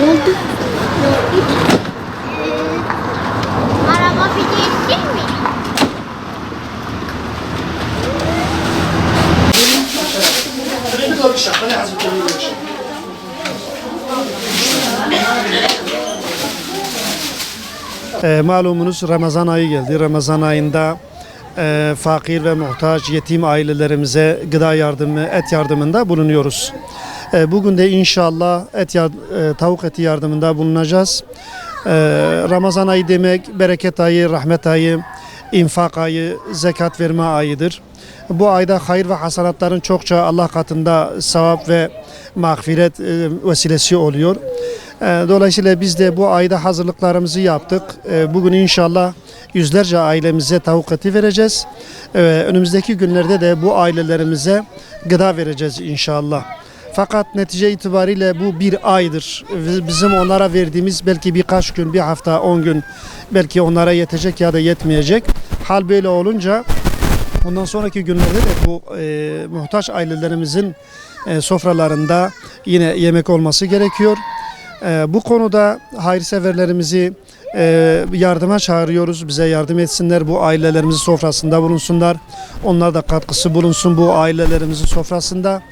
Ne oldu? Araba mi? E, malumunuz Ramazan ayı geldi. Ramazan ayında e, fakir ve muhtaç yetim ailelerimize gıda yardımı, et yardımında bulunuyoruz. E, bugün de inşallah et yard- e, tavuk eti yardımında bulunacağız. E, Ramazan ayı demek bereket ayı, rahmet ayı, infak ayı, zekat verme ayıdır. Bu ayda hayır ve hasanatların çokça Allah katında sevap ve mağfiret e, vesilesi oluyor. E, Dolayısıyla biz de bu ayda hazırlıklarımızı yaptık. Bugün inşallah yüzlerce ailemize tavuk eti vereceğiz. Önümüzdeki günlerde de bu ailelerimize gıda vereceğiz inşallah. Fakat netice itibariyle bu bir aydır. Biz- Bizim onlara verdiğimiz belki birkaç gün, bir hafta, on gün belki onlara yetecek ya da yetmeyecek. Hal böyle olunca Ondan sonraki günlerde de bu e, muhtaç ailelerimizin e, sofralarında yine yemek olması gerekiyor. E, bu konuda hayırseverlerimizi e, yardıma çağırıyoruz. Bize yardım etsinler. Bu ailelerimizin sofrasında bulunsunlar. Onlar da katkısı bulunsun bu ailelerimizin sofrasında.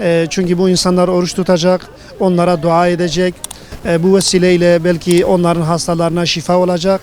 E, çünkü bu insanlar oruç tutacak. Onlara dua edecek. E, bu vesileyle belki onların hastalarına şifa olacak.